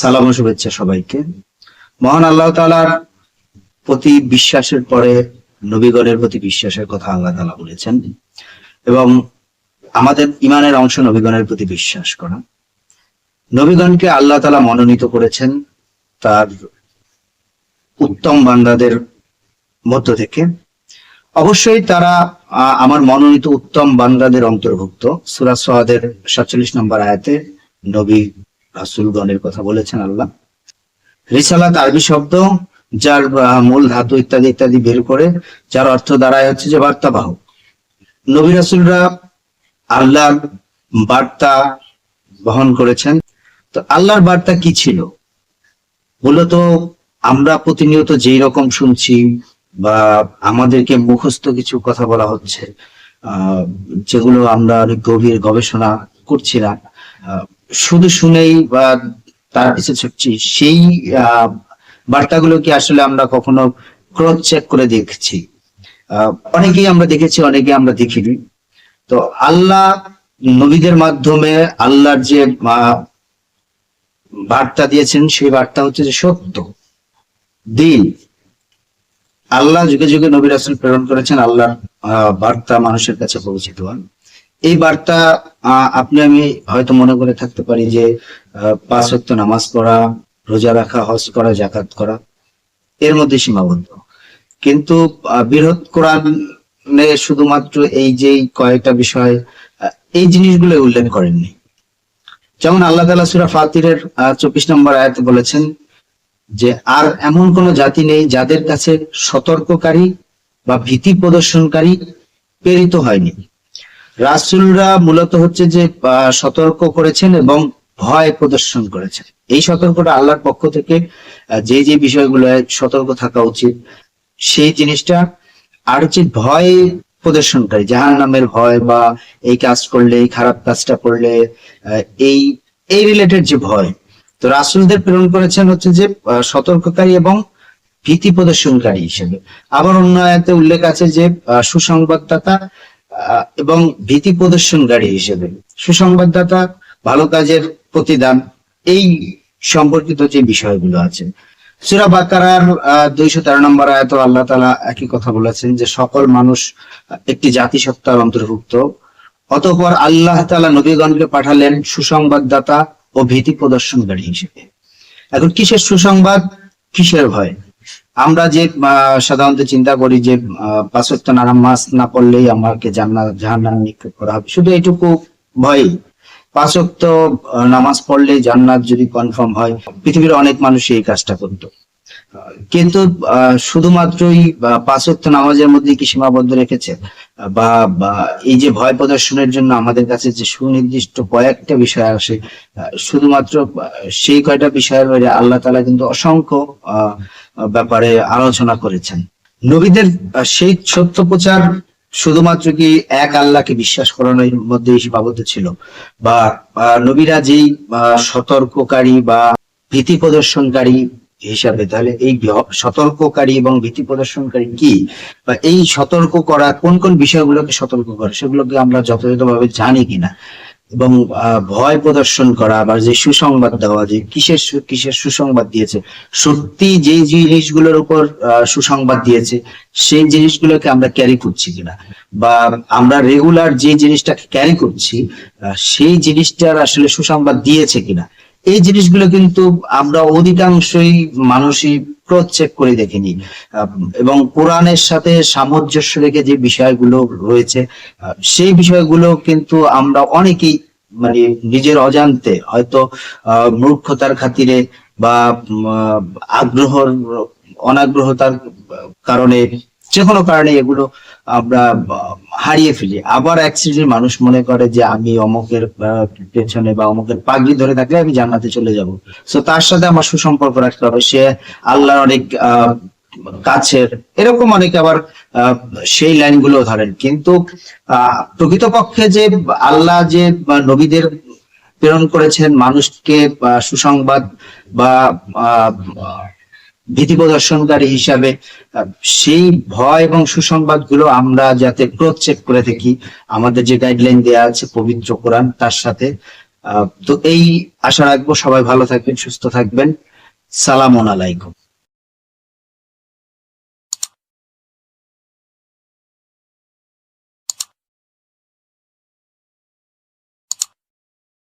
সালাম শুভেচ্ছা সবাইকে। মহান আল্লাহ তালার প্রতি বিশ্বাসের পরে নবীগণের প্রতি বিশ্বাসের কথা আল্লাহ তালা বলেছেন এবং আমাদের ইমানের অংশ নবীগণের প্রতি বিশ্বাস করা। নবীগণকে আল্লাহ তালা মনোনীত করেছেন তার উত্তম বান্দাদের মধ্য থেকে। অবশ্যই তারা আমার মনোনীত উত্তম বান্দাদের অন্তর্ভুক্ত। সুরাজ সোহাদের সাতচল্লিশ নম্বর আয়াতে নবী রাসুলগণের কথা বলেছেন আল্লাহ। রিসালাত আরবি শব্দ, যার মূল ধাতু ইত্যাদি ইত্যাদি বের করে, যার অর্থ দাঁড়ায় হচ্ছে যে বার্তাবাহক। নবী রাসুলরা আল্লাহর বার্তা বহন করেছেন। তো আল্লাহর বার্তা কি ছিল? মূলত আমরা প্রতিনিয়ত যেই রকম শুনছি বা আমাদেরকে মুখস্থ কিছু কথা বলা হচ্ছে যেগুলো আমরা অনেক গভীর গবেষণা করছি না শুধু শুনেই বা তার পিছনে ছুটছি, সেই বার্তাগুলো কি আসলে আমরা কখনো ক্রস চেক করে দেখছি? অনেকেই আমরা দেখেছি, অনেকে আমরা দেখিনি। তো আল্লাহ নবীদের মাধ্যমে আল্লাহর যে বার্তা দিয়েছেন, সেই বার্তা হচ্ছে যে সত্য। দিন। আল্লাহ যুগে যুগে নবী রাসুল প্রেরণ করেছেন, আল্লাহর বার্তা মানুষের কাছে পৌঁছিত হন এই বার্তা আপনি, আমি হয়তো মনে করে থাকতে পারি যে পাঁচ ওয়াক্ত নামাজ পড়া, রোজা রাখা, হজ করা জাকাত করা, এর মধ্যে সীমাবদ্ধ। কিন্তু বৃহৎ কোরআনে শুধুমাত্র এই যে কয়েকটা বিষয় এই জিনিসগুলো উল্লেখ করেননি। যেমন আল্লাহ তালা সুরা ফাতিরের চব্বিশ নম্বর আয়াত বলেছেন যে, আর এমন কোন জাতি নেই যাদের কাছে সতর্ককারী বা ভীতি প্রদর্শনকারী প্রেরিত হয়নি। রাসুলরা মূলত হচ্ছে যে সতর্ক করেছেন এবং ভয় প্রদর্শন করেছেন। এই সতর্কটা আল্লাহর পক্ষ থেকে যে যে বিষয়গুলো সতর্ক থাকা উচিত, সেই জিনিসটা আর হচ্ছে ভয় প্রদর্শনকারী জাহান নামের ভয় বা এই কাজ করলে, এই খারাপ কাজটা করলে এই এই রিলেটেড যে ভয়। তো রাসুলদের প্রেরণ করেছেন হচ্ছে যে সতর্ককারী এবং ভীতি প্রদর্শনকারী হিসেবে। আবার অন্য উল্লেখ আছে যে সুসংবাদদাতা এবং ভীতি প্রদর্শনকারী হিসেবে। সুসংবাদদাতা, ভালো কাজের প্রতিদান, এই সম্পর্কিত যে বিষয়গুলো আছে। সুরা বাকারার দুইশো তেরো নম্বর আয়াত আল্লাহ তালা একই কথা বলেছেন যে, সকল মানুষ একটি জাতিসত্তার অন্তর্ভুক্ত। অতঃপর আল্লাহ তালা নবীগণকে পাঠালেন সুসংবাদদাতা ও ভীতি প্রদর্শনকারী হিসেবে। এখন কিসের সুসংবাদ? কিসের ভয়? আমরা যে সাধারণত চিন্তা করি যে পাঁচত্ব নামাজ না পড়লেই আমাকে জান্নাত জাহান্নামে নিক্ষেপ করা হবে। শুধু এইটুকু ভয়। পাঁচক্ত নামাজ পড়লে জান্নাত যদি কনফার্ম হয় পৃথিবীর অনেক মানুষ এই কাজটা করতো। কিন্তু শুধুমাত্রই পাঁচত্ব নামাজের মধ্যে কি সীমাবদ্ধ রেখেছে? বা এই যে ভয় প্রদর্শনের জন্য আমাদের কাছে যে সুনির্দিষ্ট কয়েকটা বিষয় আসে শুধুমাত্র সেই কয়টা বিষয়ের বাইরে আল্লাহ তালা কিন্তু অসংখ্য আহ, ব্যাপারে আলোচনা করেছেন। নবীদের সেই সত্য প্রচার শুধুমাত্র কি এক আল্লাহকে বিশ্বাস করানোর মধ্যে সীমাবদ্ধ ছিল? বা নবীরা যেই সতর্ককারী বা ভীতি প্রদর্শনকারী হিসাবে, তাহলে এই সতর্ককারী এবং ভীতি প্রদর্শনকারী কি? বা এই সতর্ক করা কোন কোন বিষয়গুলোকে সতর্ক করে? সেগুলোকে আমরা যথাযথভাবে জানি কিনা? এবং ভয় প্রদর্শন করা বা যে সুসংবাদ দেওয়া, যে কিসের কিসের সুসংবাদ দিয়েছে, সত্যি যে জিনিসগুলোর উপর সুসংবাদ দিয়েছে, সেই জিনিসগুলোকে আমরা ক্যারি করছি কিনা? বা আমরা রেগুলার যে জিনিসটাকে ক্যারি করছি সেই জিনিসটার আসলে সুসংবাদ দিয়েছে কিনা? এই জিনিসগুলো কিন্তু আমরা অধিকাংশই মানুষই ক্রস চেক করে দেখিনি। এবং কোরআনের সাথে সামঞ্জস্য রেখে যে বিষয়গুলো রয়েছে সেই বিষয়গুলো কিন্তু আমরা অনেকেই মানে নিজের অজান্তে হয়তো মূর্খতার খাতিরে বা আগ্রহর, অনাগ্রহতার কারণে যে কোনো কারণে এগুলো আমরা হারিয়ে ফেলি। আবার এক শ্রেণির মানুষ মনে করে যে আমি অমুকের পেছনে বা অমুকের পাগড়ি ধরে থাকলে আমি জান্নাতে চলে যাব। তো তার সাথে আমার সুসম্পর্ক রাখতে হবে। সে আল্লাহর অনেক কাছের, এরকম অনেকে আবার সেই লাইনগুলো ধরেন। কিন্তু প্রকৃতপক্ষে যে আল্লাহ যে নবীদের প্রেরণ করেছেন মানুষকে সুসংবাদ বা ভীতি প্রদর্শনকারী হিসাবে সেই ভয় এবং সুসংবাদগুলো আমরা যাতে ক্রোধ চেক করে থাকি আমাদের যে গাইডলাইন দেওয়া আছে, পবিত্র কোরআন, তার সাথে তো এই আশা রাখব সবাই ভালো থাকবেন, সুস্থ থাকবেন। সালাম আলাইকুম।